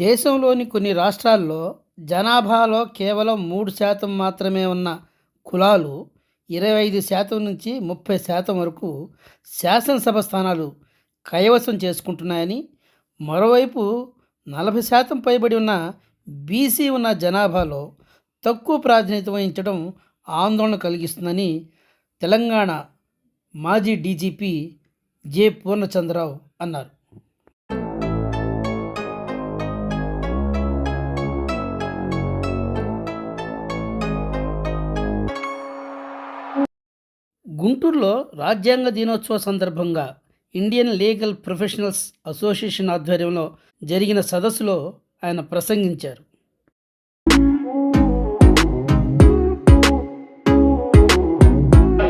దేశంలోని కొన్ని రాష్ట్రాల్లో జనాభాలో కేవలం మూడు శాతం మాత్రమే ఉన్న కులాలు ఇరవై ఐదు శాతం నుంచి ముప్పై శాతం వరకు శాసనసభ స్థానాలు కైవసం చేసుకుంటున్నాయని మరోవైపు నలభై శాతం పైబడి ఉన్న బీసీ ఉన్న జనాభాలో తక్కువ ప్రాధాన్యత వహించడం ఆందోళన కలిగిస్తుందని తెలంగాణ మాజీ డీజీపీ జె పూర్ణచంద్రరావు అన్నారు. గుంటూరులో రాజ్యాంగ దినోత్సవ సందర్భంగా ఇండియన్ లీగల్ ప్రొఫెషనల్స్ అసోసియేషన్ ఆధ్వర్యంలో జరిగిన సదస్సులో ఆయన ప్రసంగించారు.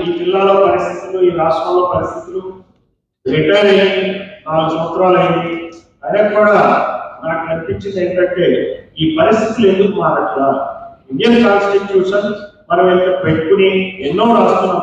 ఈ జిల్లాలో పరిస్థితులు ఈ రాష్ట్రంలో పరిస్థితులు రిటైర్ అయ్యి నాలుగు సంవత్సరాలు అయింది. అయినా కూడా నాకు అనిపించింది ఏంటంటే ఈ పరిస్థితులు ఎందుకు మారట్లా? ఇండియన్ కాన్స్టిట్యూషన్ మనం ఎంత పెట్టుకుని ఎన్నో రాస్తున్నాం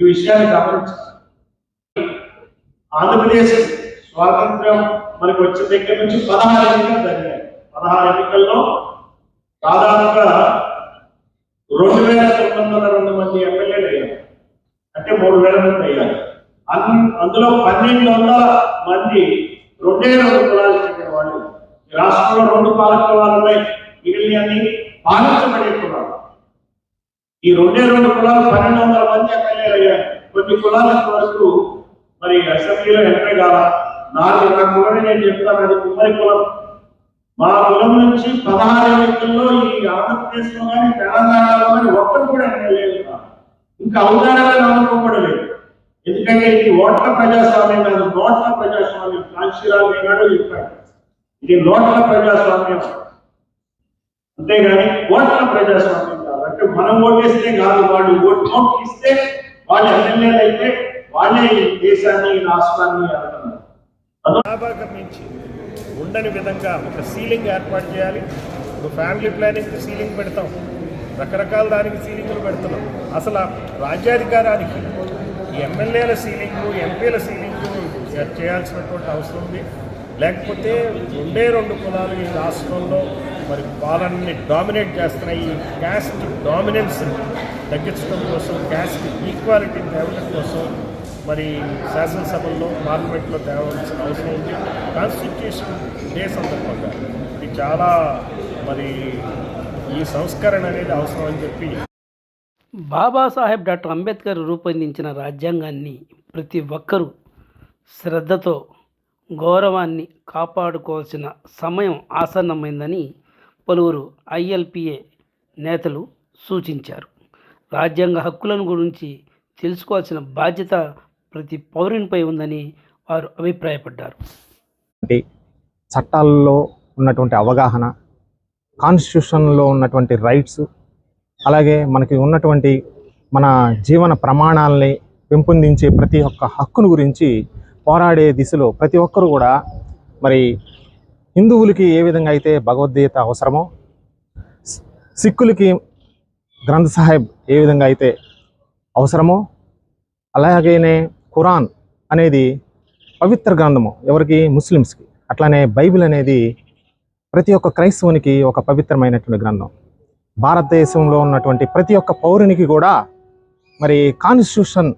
ఈ విషయాన్ని గమనించాలి. ఆంధ్రప్రదేశ్ స్వాతంత్రం మనకు వచ్చిన దగ్గర నుంచి పదహారు ఎన్నికలు జరిగాయి. పదహారు ఎన్నికల్లో దాదాపుగా రెండు వేల తొమ్మిది వందల రెండు మంది ఎమ్మెల్యేలు అయ్యారు. అంటే మూడు వేల మంది అయ్యారు. అన్- అందులో పన్నెండు వందల మంది రెండే రెండు కులాలు చెందిన వాళ్ళు. ఈ రాష్ట్రంలో రెండు పాలక కులాలు ఉన్నాయి. మిగిలిన పాలించబడే కులాలు. ఈ రెండే రెండు కులాలు పన్నెండు వందల మంది కొన్ని కులాల వరకు మరి అసెంబ్లీలో ఎంట్రీ కాల నాలుగు నా కులని నేను చెప్తాను అది కుమ్మరి కులం. మా కులం నుంచి పదహారు వ్యక్తుల్లో ఈ ఆంధ్రప్రదేశ్లో కానీ తెలంగాణలో కానీ ఒక్కరు కూడా ఎమ్మెల్యే ఇంకా అవగాహన నమ్మకం ఎందుకంటే ఇది ఓట్ల ప్రజాస్వామ్యం కాదు నోట్ల ప్రజాస్వామ్యం. కాంశీరావు గారు చెప్పాడు ఇది నోట్ల ప్రజాస్వామ్యం. అంతేగాని ఓట్ల ప్రజాస్వామ్యం కాదు. అంటే మనం ఓటేస్తే కాదు వాళ్ళు ఓట్ నోట్లు ఇస్తే వాళ్ళు ఎమ్మెల్యేలు అయితే వాళ్ళే ఈ దేశాన్ని రాష్ట్రాన్ని అంటున్నారు ఉండని విధంగా ఒక సీలింగ్ ఏర్పాటు చేయాలి. ఒక ఫ్యామిలీ ప్లానింగ్కి సీలింగ్ పెడతాం. రకరకాల దానికి సీలింగ్లు పెడుతున్నాం. అసలు రాజ్యాధికారానికి ఎమ్మెల్యేల సీలింగు ఎంపీల సీలింగు చేయాల్సినటువంటి అవసరం ఉంది. లేకపోతే రెండే రెండు కులాలు ఈ రాష్ట్రంలో మరి పాలనని డామినేట్ చేస్తున్నాయి. ఈ క్యాస్ట్ డామినెన్స్ని తగ్గించడం కోసం క్యాస్ట్ ఈక్వాలిటీ తేవడం కోసం మరి శాసనసభల్లో పార్లమెంట్లో తేవాల్సిన అవసరం ఉంది. కాన్స్టిట్యూషన్ డే సందర్భంగా ఇది చాలా మరి ఈ సంస్కరణ అనేది అవసరం అని చెప్పి బాబాసాహెబ్ డాక్టర్ అంబేద్కర్ రూపొందించిన రాజ్యాంగాన్ని ప్రతి ఒక్కరూ శ్రద్ధతో గౌరవాన్ని కాపాడుకోవాల్సిన సమయం ఆసన్నమైందని పలువురు ఐఎల్పిఏ నేతలు సూచించారు. రాజ్యాంగ హక్కులను గురించి తెలుసుకోవాల్సిన బాధ్యత ప్రతి పౌరునిపై ఉందని వారు అభిప్రాయపడ్డారు. అంటే చట్టాల్లో ఉన్నటువంటి అవగాహన కాన్స్టిట్యూషన్లో ఉన్నటువంటి రైట్స్ అలాగే మనకి ఉన్నటువంటి మన జీవన ప్రమాణాలని పెంపొందించే ప్రతి ఒక్క హక్కును గురించి పోరాడే దిశలో ప్రతి ఒక్కరు కూడా మరి హిందువులకి ఏ విధంగా అయితే భగవద్గీత అవసరమో సిక్కులకి గ్రంథ సాహెబ్ ఏ విధంగా అయితే అవసరమో అలాగేనే ఖురాన్ అనేది పవిత్ర గ్రంథము ఎవరికి? ముస్లిమ్స్కి. అట్లానే బైబిల్ అనేది ప్రతి ఒక్క క్రైస్తవునికి ఒక పవిత్రమైనటువంటి గ్రంథం. భారతదేశంలో ఉన్నటువంటి ప్రతి ఒక్క పౌరునికి కూడా మరి కాన్స్టిట్యూషన్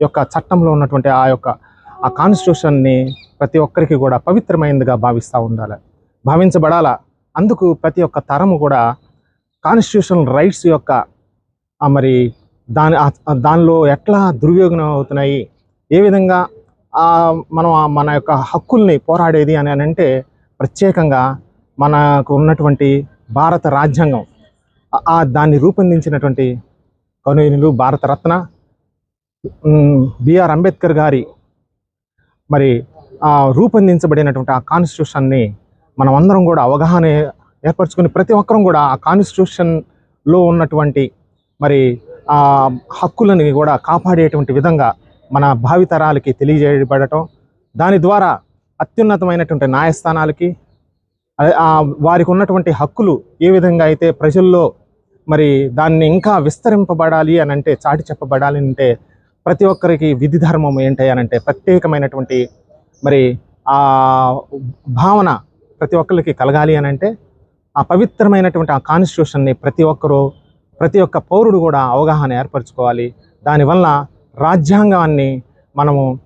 యొక్క చట్టంలో ఉన్నటువంటి ఆ యొక్క ఆ కాన్స్టిట్యూషన్ని ప్రతి ఒక్కరికి కూడా పవిత్రమైనదిగా భావిస్తూ ఉండాలి. భావించబడాల? అందుకు ప్రతి ఒక్క తరము కూడా కాన్స్టిట్యూషన్ రైట్స్ యొక్క మరి దాని దానిలో ఎట్లా దుర్వినియోగం అవుతున్నాయి? ఏ విధంగా మనం మన యొక్క హక్కుల్ని పోరాడేది అని అని అంటే ప్రత్యేకంగా మనకు ఉన్నటువంటి భారత రాజ్యాంగం దాన్ని రూపొందించినటువంటి కనులు భారతరత్న బిఆర్ అంబేద్కర్ గారి మరి ఆ రూపొందించబడినటువంటి ఆ కాన్స్టిట్యూషన్ని మనం అందరం కూడా అవగాహన ఏర్పరచుకుని ప్రతి ఒక్కరం కూడా ఆ కాన్స్టిట్యూషన్లో ఉన్నటువంటి మరి ఆ హక్కులని కూడా కాపాడేటువంటి విధంగా మన భావితరాలకి తెలియజేయబడటం దాని ద్వారా అత్యున్నతమైనటువంటి న్యాయస్థానాలకి వారికి ఉన్నటువంటి హక్కులు ఏ విధంగా అయితే ప్రజల్లో మరి దాన్ని ఇంకా విస్తరింపబడాలి అని అంటే చాటి చెప్పబడాలి అంటే ప్రతి ఒక్కరికి విధి ధర్మం ఏంటి అని అంటే ప్రత్యేకమైనటువంటి మరి ఆ భావన ప్రతి ఒక్కరికి కలగాలి అని అంటే ఆ పవిత్రమైనటువంటి ఆ కాన్స్టిట్యూషన్ని ప్రతి ఒక్కరూ ప్రతి ఒక్క పౌరుడు కూడా అవగాహన ఏర్పరచుకోవాలి. దానివల్ల రాజ్యాంగాన్ని మనము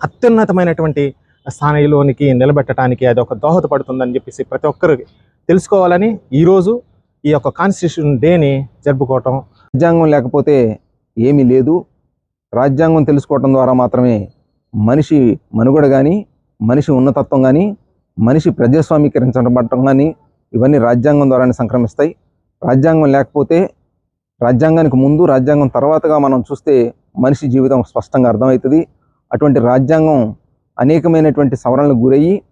అత్యున్నతమైనటువంటి స్థాయిలోనికి నిలబెట్టడానికి అది ఒక దోహదపడుతుందని చెప్పేసి ప్రతి ఒక్కరికి తెలుసుకోవాలని ఈరోజు ఈ యొక్క కాన్స్టిట్యూషన్ డేని జరుపుకోవటం. రాజ్యాంగం లేకపోతే ఏమీ లేదు. రాజ్యాంగం తెలుసుకోవటం ద్వారా మాత్రమే మనిషి మనుగడ కానీ మనిషి ఉన్నతత్వం కానీ మనిషి ప్రజాస్వామీకరించబడటం కానీ ఇవన్నీ రాజ్యాంగం ద్వారానే సంక్రమిస్తాయి. రాజ్యాంగం లేకపోతే రాజ్యాంగానికి ముందు రాజ్యాంగం తర్వాతగా మనం చూస్తే మనిషి జీవితం స్పష్టంగా అర్థమవుతుంది. అటువంటి రాజ్యాంగం అనేకమైనటువంటి సవరణలకు గురయ్యి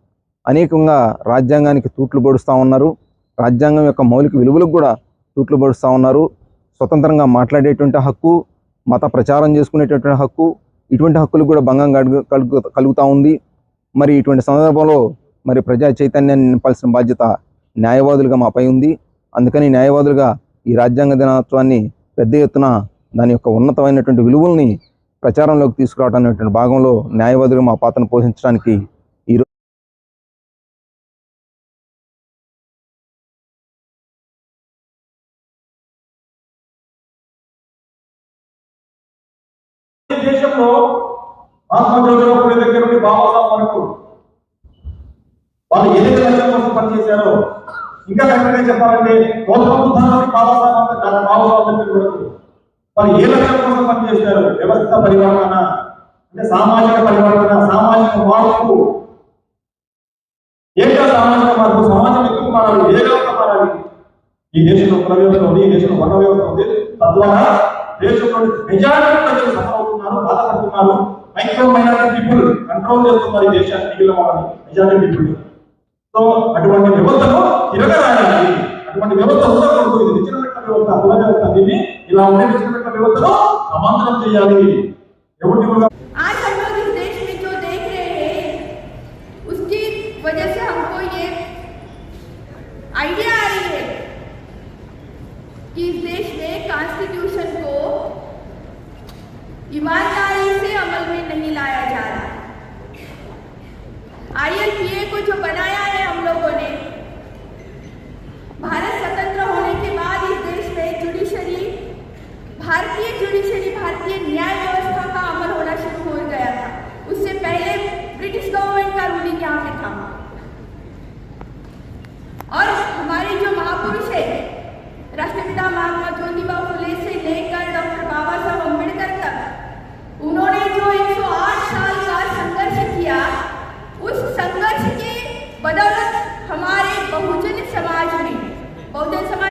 అనేకంగా రాజ్యాంగానికి తూట్లు పొడుస్తూ ఉన్నారు. రాజ్యాంగం యొక్క మౌలిక విలువలకు కూడా తూట్లు పొడుస్తూ ఉన్నారు. స్వతంత్రంగా మాట్లాడేటువంటి హక్కు మత ప్రచారం చేసుకునేటటువంటి హక్కు ఇటువంటి హక్కులు కూడా భంగం కలుగు కలుగు కలుగుతూ ఉంది. మరి ఇటువంటి సందర్భంలో మరి ప్రజా చైతన్యాన్ని నింపాల్సిన బాధ్యత న్యాయవాదులుగా మాపై ఉంది. అందుకని న్యాయవాదులుగా ఈ రాజ్యాంగ దినోత్సవాన్ని పెద్ద ఎత్తున దాని యొక్క ఉన్నతమైనటువంటి విలువల్ని ప్రచారంలోకి తీసుకురావడం అనేటువంటి భాగంలో న్యాయవాదులు మా పాత్రను పోషించడానికి మహాత్మా దగ్గర నుండి బాబాసాహెబ్ వరకు వాళ్ళు ఏదైతే లక్ష్యం కోసం పనిచేశారో ఇంకా కరెక్ట్గా చెప్పాలంటే గౌతమ బుద్ధ నుండి బాబాసాహెబ్ అంబేద్కర్ బాబాసాహెబ్ అంబేద్కర్ వరకు వాళ్ళు ఏ లక్ష్యం కోసం పనిచేశారు? వ్యవస్థ పరివర్తన అంటే సామాజిక పరివర్తన సామాజిక మార్పు. ఏంటో సామాజిక మార్పు? సమాజం ఎక్కువ మారాలి? ఏ వ్యవస్థ మారాలి? ఈ దేశంలో కుల వ్యవస్థ ఉంది ఈ దేశంలో వర్ణ వ్యవస్థ ఉంది. తద్వారా దేశంలోని మెజారిటీ ప్రజలు సఫలవుతున్నారు బాధపడుతున్నారు. మైక్రో మైనారిటీ పీపుల్ కంట్రోల్ చేస్తున్నారు దేశాన్ని మిగిలిన వాళ్ళని మెజారిటీ పీపుల్ సో అటువంటి వ్యవస్థను తిరగరాయాలి అటువంటి వ్యవస్థ ఉండకూడదు ఇది నిచ్చిన పెట్టిన వ్యవస్థ కుల వ్యవస్థ దీన్ని ఇలా ఉండే నిచ్చిన పెట్టిన వ్యవస్థను సమాంతరం చేయాలి. ఎవరి